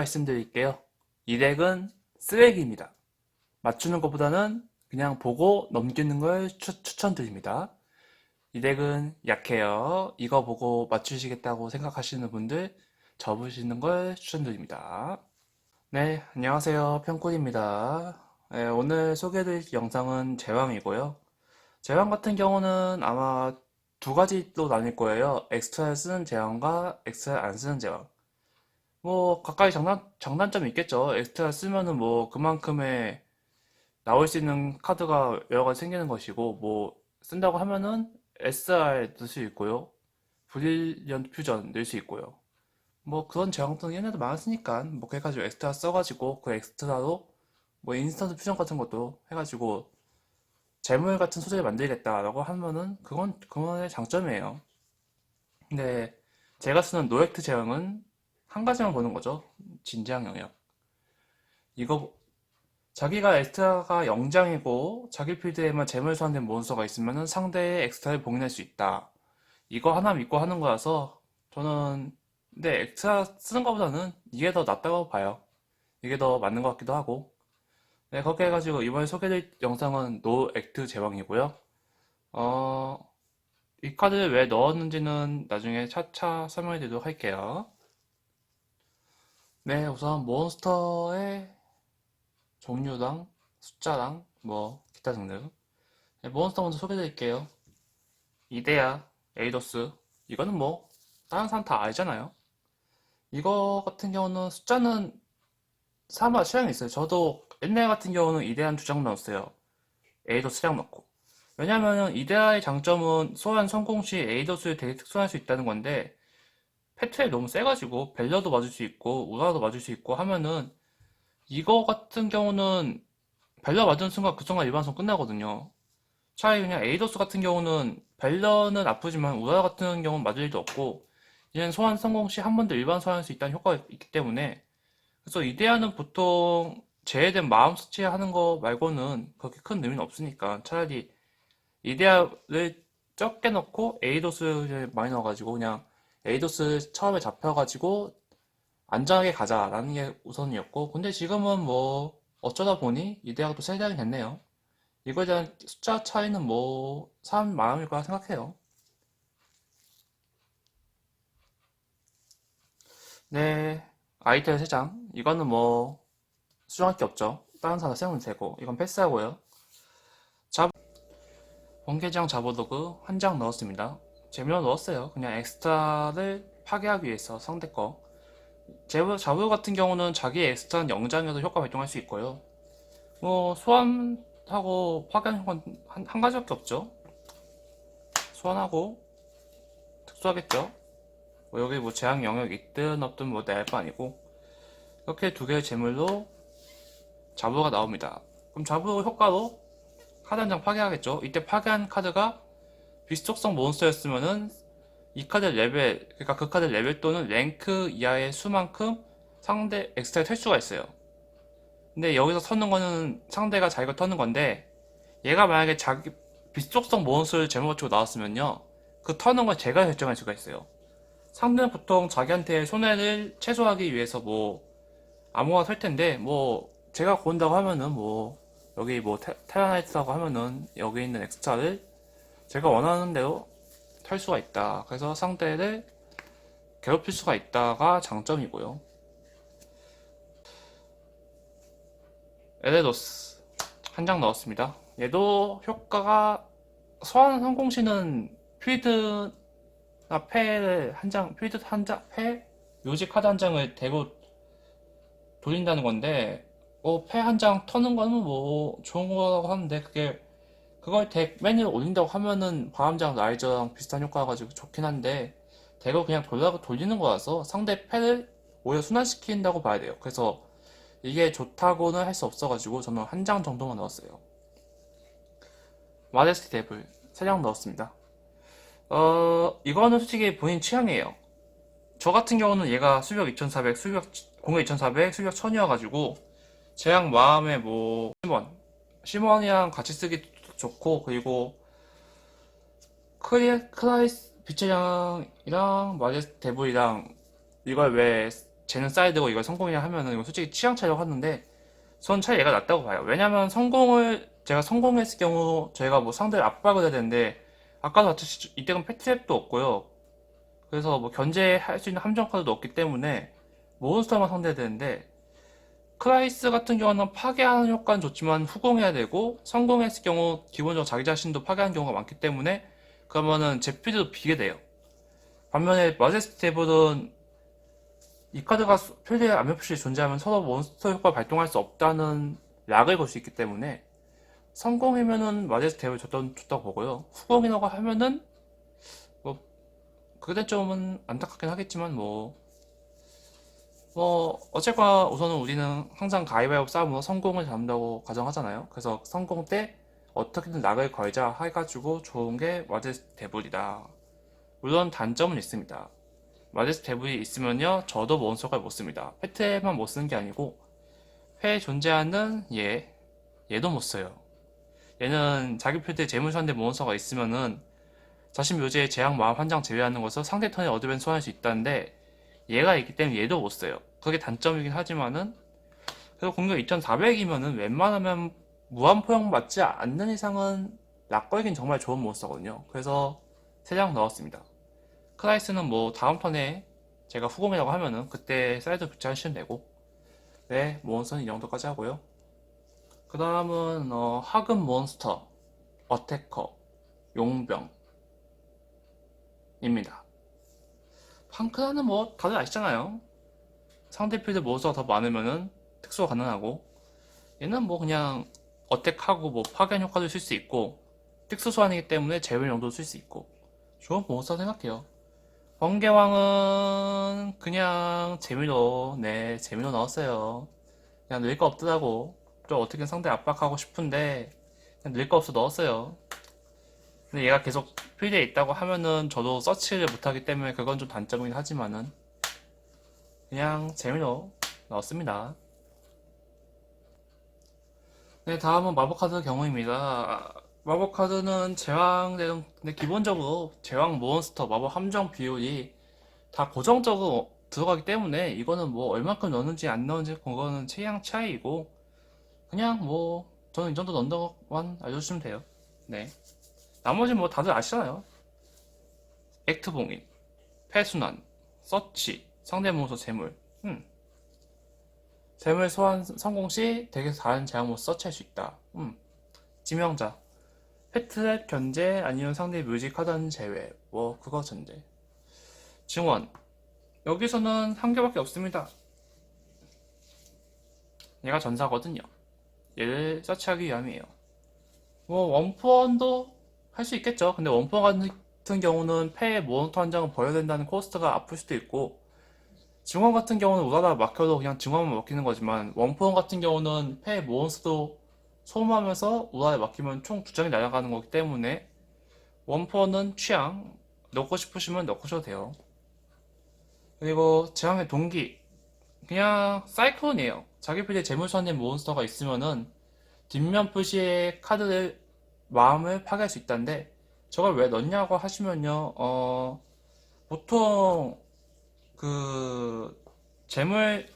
말씀드릴게요. 이 덱은 쓰레기입니다. 맞추는 것보다는 그냥 보고 넘기는 걸 추, 추천드립니다. 이 덱은 약해요. 이거 보고 맞추시겠다고 생각하시는 분들 접으시는 걸 추천드립니다. 네, 안녕하세요. 평꿀입니다. 네, 오늘 소개해드릴 영상은 제왕이고요. 제왕 같은 경우는 아마 두 가지로 나뉠 거예요. 엑스트라를 쓰는 제왕과 엑스트라를 안 쓰는 제왕. 뭐 각각의 장단, 장단점이 있겠죠. 엑스트라 쓰면은 뭐 그만큼의 나올 수 있는 카드가 여러 가지 생기는 것이고 뭐 쓴다고 하면은 SR 넣을 수 있고요. 브릴리언트 퓨전 넣을 수 있고요. 뭐 그런 제왕들은 얘네도 많았으니까 뭐 그래가지고 엑스트라 써가지고 그 엑스트라로 뭐 인스턴트 퓨전 같은 것도 해가지고 재물 같은 소재를 만들겠다라고 하면은 그건 그거의 장점이에요. 근데 제가 쓰는 노액트 제왕은 한 가지만 보는 거죠. 진지한 영역. 이거 자기가 엑스트라가 0장이고 자기 필드에만 재물 소환된 몬스터가 있으면은 상대의 엑스트라를 봉인할 수 있다. 이거 하나 믿고 하는 거라서 저는 근데 엑스트라 쓰는 것보다는 이게 더 낫다고 봐요. 이게 더 맞는 것 같기도 하고. 네, 그렇게 해가지고 이번에 소개해드릴 영상은 노 액트 제왕이고요. 어, 이 카드를 왜 넣었는지는 나중에 차차 설명해 드리도록 할게요. 네, 우선 몬스터의 종류랑 숫자랑 뭐 기타 등등. 네, 몬스터 먼저 소개해 드릴게요. 이데아, 에이도스. 이거는 뭐 다른 사람 다 알잖아요. 이거 같은 경우는 숫자는 사마다 취향이 있어요. 저도 옛날 같은 경우는 이데아 두 장 넣었어요. 에이도스 장 넣고. 왜냐면은 이데아의 장점은 소환 성공 시 에이도스를 되게 특수할 수 있다는 건데 패트에 너무 세가지고 벨러도 맞을 수 있고 우라도 맞을 수 있고 하면은 이거 같은 경우는 벨러 맞은 순간 그 순간 일반선 끝나거든요. 차라리 그냥 에이도스 같은 경우는 벨러는 아프지만 우라 같은 경우는 맞을 일도 없고 얘는 소환 성공 시 한 번 더 일반 소환할 수 있다는 효과가 있기 때문에 그래서 이데아는 보통 제외된 마음 수치하는 거 말고는 그렇게 큰 의미는 없으니까 차라리 이데아를 적게 넣고 에이도스를 많이 넣어가지고 그냥 에이도스 처음에 잡혀가지고 안전하게 가자라는 게 우선이었고 근데 지금은 뭐 어쩌다 보니 이데아가 또 세장이 됐네요. 이거에 대한 숫자 차이는 뭐 사람 마음일 거라 생각해요. 네, 아이템 3장. 이거는 뭐 수정할 게 없죠. 다른 사람 세우면 되고 이건 패스하고요. 잡 번개장 잡어도그 한 장 넣었습니다. 재미로 넣었어요. 그냥 엑스트라를 파괴하기 위해서 상대 거. 제브 자부 같은 경우는 자기 엑스트라는 0장에서 효과 발동할 수 있고요. 뭐 소환하고 파괴하는 건 한, 한 가지밖에 없죠. 소환하고 특수하겠죠. 뭐 여기 뭐 제한 영역 있든 없든 뭐내알바 아니고 이렇게 두 개의 재물로 자부가 나옵니다. 그럼 자부 효과로 카드 한 장 파괴하겠죠. 이때 파괴한 카드가 비속성 몬스터였으면은 이 카드 레벨, 그러니까 그 카드 레벨 또는 랭크 이하의 수만큼 상대 엑스트라 털 수가 있어요. 근데 여기서 터는 거는 상대가 자기가 터는 건데 얘가 만약에 자기 비속성 몬스터를 제목 치고 나왔으면요. 그 터는 걸 제가 결정할 수가 있어요. 상대는 보통 자기한테 손해를 최소화하기 위해서 뭐 아무거나 털 텐데 뭐 제가 고른다고 하면은 뭐 여기 뭐 테, 테라나이트라고 하면은 여기 있는 엑스트라를 제가 원하는 대로 털 수가 있다. 그래서 상대를 괴롭힐 수가 있다가 장점이고요. 에레도스 한 장 넣었습니다. 얘도 효과가 소환 성공 시는 필드 나 패를 한 장, 필드 한 장, 패? 묘지 카드 한 장을 대고 돌린다는 건데, 뭐, 패한 장 터는 거는 뭐, 좋은 거라고 하는데, 그게, 그걸 덱 메뉴에 올린다고 하면은, 바람장 라이저랑 비슷한 효과 가지고 좋긴 한데, 대거 그냥 돌려, 돌리는 거라서 상대 패를 오히려 순환시킨다고 봐야 돼요. 그래서, 이게 좋다고는 할 수 없어가지고, 저는 한 장 정도만 넣었어요. 마데스티 데블, 세장 넣었습니다. 어, 이거는 솔직히 본인 취향이에요. 저 같은 경우는 얘가 수력 2400, 수력, 공격 2400, 수력 1000이어가지고, 제약 마음에 뭐, 시몬. 시몬이랑 같이 쓰기 좋고, 그리고, 크리, 크라이스, 양이랑 마제스 데블이랑, 이걸 왜 쟤는 사이드고 이거 성공이라 하면은 이거 솔직히 취향 차이라고 하는데 전 얘가 낫다고 봐요. 왜냐면 성공을 제가 성공했을 경우 저희가 뭐 상대를 압박을 해야 되는데 아까도 봤듯이 이때는 패트랩도 없고요. 그래서 뭐 견제할 수 있는 함정 카드도 없기 때문에 몬스터만 상대해야 되는데 크라이스 같은 경우는 파괴하는 효과는 좋지만 후공해야 되고 성공했을 경우 기본적으로 자기 자신도 파괴하는 경우가 많기 때문에 그러면은 제 필드도 비게 돼요. 반면에 마제스티 데블은 이 카드가 필드에 암염표시 존재하면 서로 몬스터 효과 발동할 수 없다는 락을 걸 수 있기 때문에 성공이면은 마제스티 데블 좋다고, 좋다고 보고요. 후공이라고 하면은 뭐 그게 좀은 안타깝긴 하겠지만 뭐 뭐 어쨌거나 우선은 우리는 항상 가위바위보 싸움으로 성공을 잡는다고 가정하잖아요. 그래서 성공 때 어떻게든 락을 걸자 해가지고 좋은 게 마제스티 데블이다. 물론 단점은 있습니다. 마제스 데블이 있으면요, 저도 몬스터가 못 씁니다. 페트에만 못 쓰는 게 아니고, 회에 존재하는 얘, 얘도 못 써요. 얘는 자기 필드에 재물산대 몬스터가 있으면은, 자신 묘지에 제약 마음 한 장 제외하는 것을 상대 턴에 어드벤 소환할 수 있다는데, 얘가 있기 때문에 얘도 못 써요. 그게 단점이긴 하지만은, 그래서 공격 2400이면은 웬만하면 무한 포용 맞지 않는 이상은 락 걸긴 정말 좋은 몬스터거든요. 그래서 3장 넣었습니다. 크라이스는 뭐 다음 턴에 제가 후공이라고 하면은 그때 사이드 교체하시면 되고 네 몬스터는 이 정도까지 하고요 그 다음은 어, 하급 몬스터 어태커 용병 입니다 팡크라는 뭐 다들 아시잖아요. 상대 필드 몬스터가 더 많으면은 특수가 가능하고 얘는 뭐 그냥 어택하고 뭐 파괴 효과도 쓸 수 있고 특수 소환이기 때문에 용도도 쓸 수 있고. 좋은 몬스터 생각해요. 번개왕은 그냥 재미로 네 재미로 넣었어요. 그냥 늘 거 없더라고. 좀 어떻게 상대 압박하고 싶은데 그냥 늘 거 없어 넣었어요 근데 얘가 계속 필드에 있다고 하면은 저도 서치를 못하기 때문에 그건 좀 단점이긴 하지만은 그냥 재미로 넣었습니다. 네 다음은 마법 카드 경우입니다. 마법 카드는 제왕 내용 근데 기본적으로 제왕 몬스터 마법 함정 비율이 다 고정적으로 들어가기 때문에 이거는 뭐 얼마큼 넣는지 안 넣는지 그거는 취향 차이이고 그냥 뭐 저는 이 정도 넣는다고만 알려주시면 돼요. 네 나머지 뭐 다들 아시잖아요. 액트 봉인 폐순환 서치 상대 몬스터 재물. 음. 재물 소환 성공 시 덱에서 다른 몬스터 서치할 수 있다. 음. 지명자. 패트랩 견제 아니면 상대 뮤직 하던 제외. 뭐 그거 전제. 증원 여기서는 한 개밖에 없습니다. 얘가 전사거든요. 얘를 서치하기 위함이에요. 뭐 원포원도 할 수 있겠죠 근데 원포원 같은 경우는 패에 몬스터 한 장을 버려야 된다는 코스트가 아플 수도 있고 증원 같은 경우는 우라다 막혀도 그냥 증원만 먹히는 거지만 원포원 같은 경우는 패에 몬스터도 소모하면서 우라에 막히면 총 두 장이 날아가는 거기 때문에 원포는 취향 넣고 싶으시면 넣으셔도 돼요. 그리고 제왕의 동기 그냥 사이클론이에요. 자기 필드에 재물선인 몬스터가 있으면은 뒷면 표시에 카드를 마음을 파괴할 수 있다는데 저걸 왜 넣냐고 하시면요. 어 보통 그 재물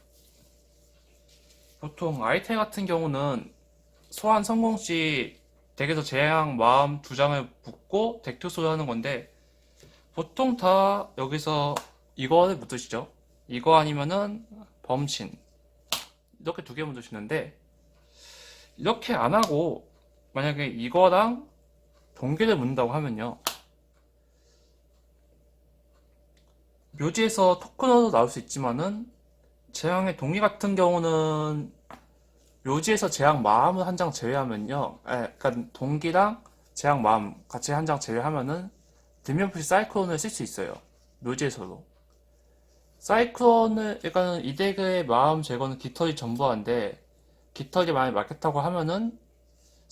보통 아이템 같은 경우는 소환 성공 시 덱에서 재앙 마음 두 장을 붓고 덱 투수를 하는 건데 보통 다 여기서 이거를 묻으시죠. 이거 아니면은 범신 이렇게 두 개 묻으시는데 이렇게 안 하고 만약에 이거랑 동기를 묻는다고 하면요. 묘지에서 토큰으로 나올 수 있지만은 재앙의 동기 같은 경우는 묘지에서 제약 마음을 한 장 제외하면요. 예, 그러니까 동기랑 제약 마음 같이 한 장 제외하면은 뒷면 표시 사이클론을 쓸 수 있어요. 묘지에서도. 사이클론을, 그러니까 이 덱의 마음 제거는 깃털이 전부한데, 깃털이 만약에 맞겠다고 하면은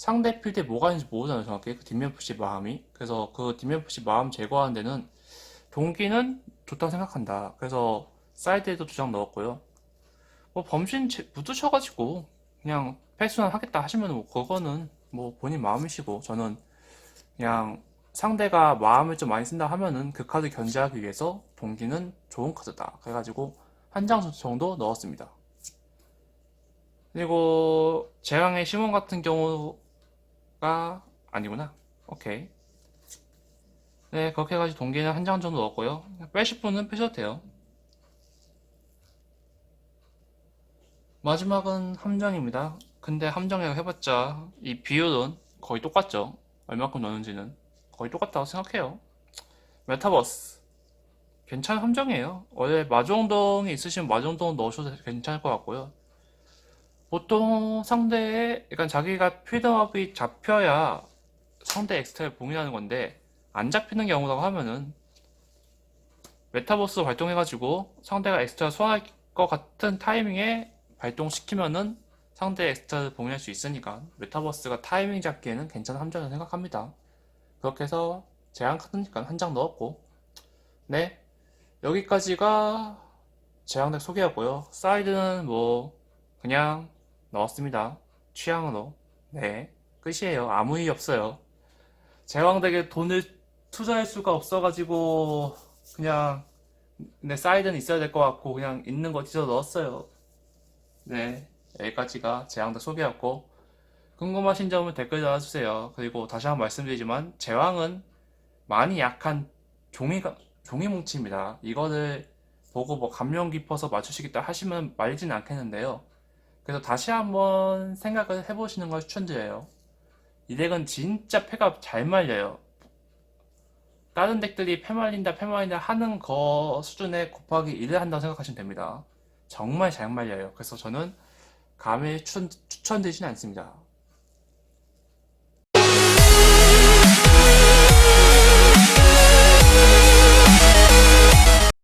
상대 필드에 뭐가 있는지 모르잖아요, 정확히. 그 표시 마음이. 그래서 그 표시 마음 제거하는 데는 동기는 좋다고 생각한다. 그래서 사이드에도 두 장 넣었고요. 뭐 범신 묻으셔가지고 그냥 패스만 하겠다 하시면 뭐 그거는 뭐 본인 마음이시고 저는 그냥 상대가 마음을 좀 많이 쓴다 하면은 그 카드 견제하기 위해서 동기는 좋은 카드다 그래가지고 한 장 정도 넣었습니다. 그리고 제왕의 시몬 같은 경우 가 아니구나. 오케이. 네, 그렇게 해가지고 동기는 한 장 정도 넣었고요. 빼실 분은 빼셔도 돼요. 마지막은 함정입니다. 근데 함정이라고 해봤자 이 비율은 거의 똑같죠. 얼마큼 넣는지는 거의 똑같다고 생각해요. 메타버스 괜찮은 함정이에요. 원래 마종동이 있으시면 마종동 넣으셔도 괜찮을 것 같고요. 보통 상대의 그러니까 자기가 필드업이 잡혀야 상대 엑스트라를 봉인하는 건데 안 잡히는 경우라고 하면은 메타버스 발동해가지고 상대가 엑스트라 소환할 것 같은 타이밍에 발동시키면은 상대 엑스트라를 봉인할 수 있으니까 메타버스가 타이밍 잡기에는 괜찮은 함정이라고 생각합니다. 그렇게 해서 제한 카드니까 한 장 넣었고 네 여기까지가 제왕덱 소개하고요. 사이드는 뭐 그냥 넣었습니다. 취향으로 네 끝이에요. 아무 일이 없어요. 제왕덱에 돈을 투자할 수가 없어가지고 그냥 네 사이드는 있어야 될 것 같고 그냥 있는 거 뒤져 넣었어요. 네 여기까지가 제왕덱 소개였고 궁금하신 점은 댓글 달아주세요. 그리고 다시 한번 말씀드리지만 제왕은 많이 약한 종이가 종이 뭉치입니다. 이거를 보고 뭐 감명 깊어서 맞추시겠다 하시면 말지는 않겠는데요. 그래서 다시 한번 생각을 해보시는 걸 추천드려요. 이 덱은 진짜 패가 잘 말려요. 다른 덱들이 패 말린다, 패 말린다 하는 거 수준에 곱하기 1을 한다고 생각하시면 됩니다. 정말 잘 말려요. 그래서 저는 감히 추천, 추천드리진 않습니다.